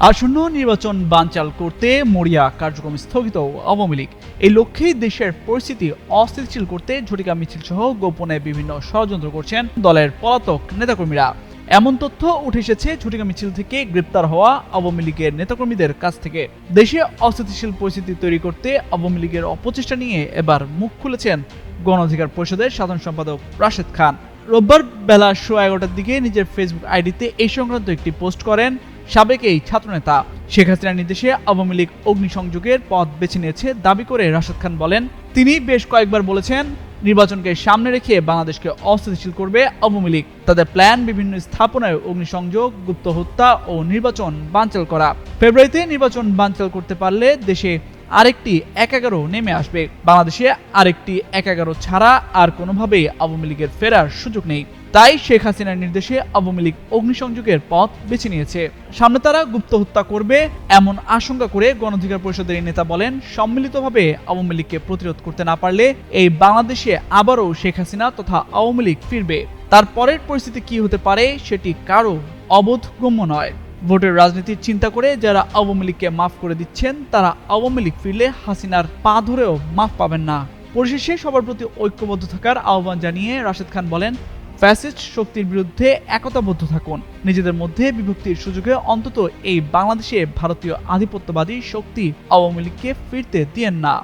আসন্ন নির্বাচন বানচাল করতে মরিয়া কার্যক্রম স্থগিত আওয়ামী লীগ। এই লক্ষ্যেই দেশের পরিস্থিতি অস্থিতিশীল করতে ঝটিকা মিছিল সহ গোপনে বিভিন্ন ষড়যন্ত্র করছেন দলের পলাতক নেতাকর্মীরা। এমন তথ্য উঠে এসেছে ঝটিকা মিছিল থেকে গ্রেপ্তার হওয়া আওয়ামী লীগের নেতাকর্মীদের কাছ থেকে। দেশে অস্থিতিশীল পরিস্থিতি তৈরি করতে আওয়ামী লীগের অপচেষ্টা নিয়ে এবার মুখ খুলেছেন গণ অধিকার পরিষদের সাধারণ সম্পাদক রাশেদ খান। রোববার বেলা শো এগারোটার দিকে নিজের ফেসবুক আইডিতে এই সংক্রান্ত একটি পোস্ট করেন সাবেক এই ছাত্রনেতা শেখ হাসিনার নির্দেশে আওয়ামী লীগ অগ্নিসংযোগের পথ বেছে নিয়েছে দাবি করে রাশেদ খান বলেন, তিনি বেশ কয়েকবার বলেছেন, নির্বাচনকে সামনে রেখে বাংলাদেশকে অস্থিতিশীল করবে আওয়ামী লীগ। তাদের প্ল্যান বিভিন্ন স্থাপনায় অগ্নিসংযোগ, গুপ্ত হত্যা ও নির্বাচন বানচাল করা। ফেব্রুয়ারিতে নির্বাচন বানচাল করতে পারলে দেশে আরেকটি এক এগারো নেমে আসবে। বাংলাদেশে আরেকটি এক এগারো ছাড়া আর কোনোভাবেই আওয়ামী লীগের ফেরার সুযোগ নেই। তাই শেখ হাসিনার নির্দেশে আওয়ামী লীগ অগ্নিসংযোগের পথ বেছে নিয়েছে। সামনে তারা গুপ্ত হত্যা করবে এমন আশঙ্কা করে গণঅধিকার পরিষদের এই নেতা বলেন, সম্মিলিতভাবে আওয়ামী লীগকে প্রতিরোধ করতে না পারলে এই বাংলাদেশে আবারও শেখ হাসিনা তথা আওয়ামী লীগ ফিরবে। তার পরের পরিস্থিতি কি হতে পারে সেটি কারও অবোধগম্য নয়। ভোটের রাজনীতির চিন্তা করে যারা আওয়ামী লীগকে মাফ করে দিচ্ছেন, তারা আওয়ামী লীগ ফিরলে হাসিনার পা ধরেও মাফ পাবেন না। পরিশেষে সবার প্রতি ঐক্যবদ্ধ থাকার আহ্বান জানিয়ে রাশেদ খান বলেন, ফ্যাসিস্ট শক্তির বিরুদ্ধে একতাবদ্ধ থাকুন। নিজেদের মধ্যে বিভক্তির সুযোগে অন্তত এই বাংলাদেশে ভারতীয় আধিপত্যবাদী শক্তি আওয়ামী লীগকে ফিরতে দিয়েন না।